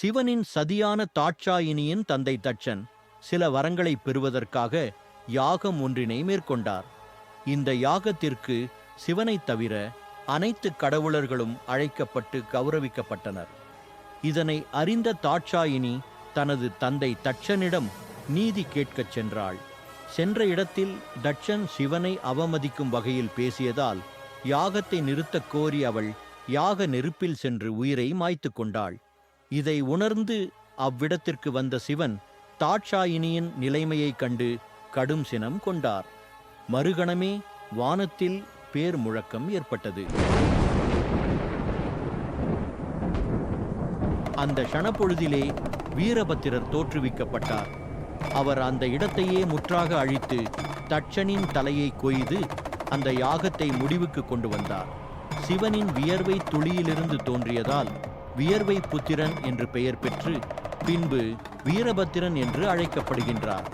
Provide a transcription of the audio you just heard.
சிவனின் சதியான தாட்சாயினியின் தந்தை தட்சன் சில வரங்களை பெறுவதற்காக யாகம் ஒன்றினை மேற்கொண்டார். இந்த யாகத்திற்கு சிவனைத் தவிர அனைத்து கடவுளர்களும் அழைக்கப்பட்டு கௌரவிக்கப்பட்டனர். இதனை அறிந்த தாட்சாயினி தனது தந்தை தட்சனிடம் நீதி கேட்கச் சென்றாள். சென்ற இடத்தில் தட்சன் சிவனை அவமதிக்கும் வகையில் பேசியதால் யாகத்தை நிறுத்தக் கோரி அவள் யாக நெருப்பில் சென்று உயிரை மாய்த்து கொண்டாள். இதை உணர்ந்து அவ்விடத்திற்கு வந்த சிவன் தாட்சாயினியின் நிலைமையைக் கண்டு கடும் சினம் கொண்டார். மறுகணமே வானத்தில் பேர் முழக்கம் ஏற்பட்டது. அந்த க்ஷணப்பொழுதிலே வீரபத்திரர் தோற்றுவிக்கப்பட்டார். அவர் அந்த இடத்தையே முற்றாக அழித்து தட்சனின் தலையை கொய்து அந்த யாகத்தை முடிவுக்கு கொண்டு வந்தார். சிவனின் வியர்வை துளியிலிருந்து தோன்றியதால் வியர்வை புத்திரன் என்று பெயர் பெற்று பின்பு வீரபத்திரன் என்று அழைக்கப்படுகின்றார்.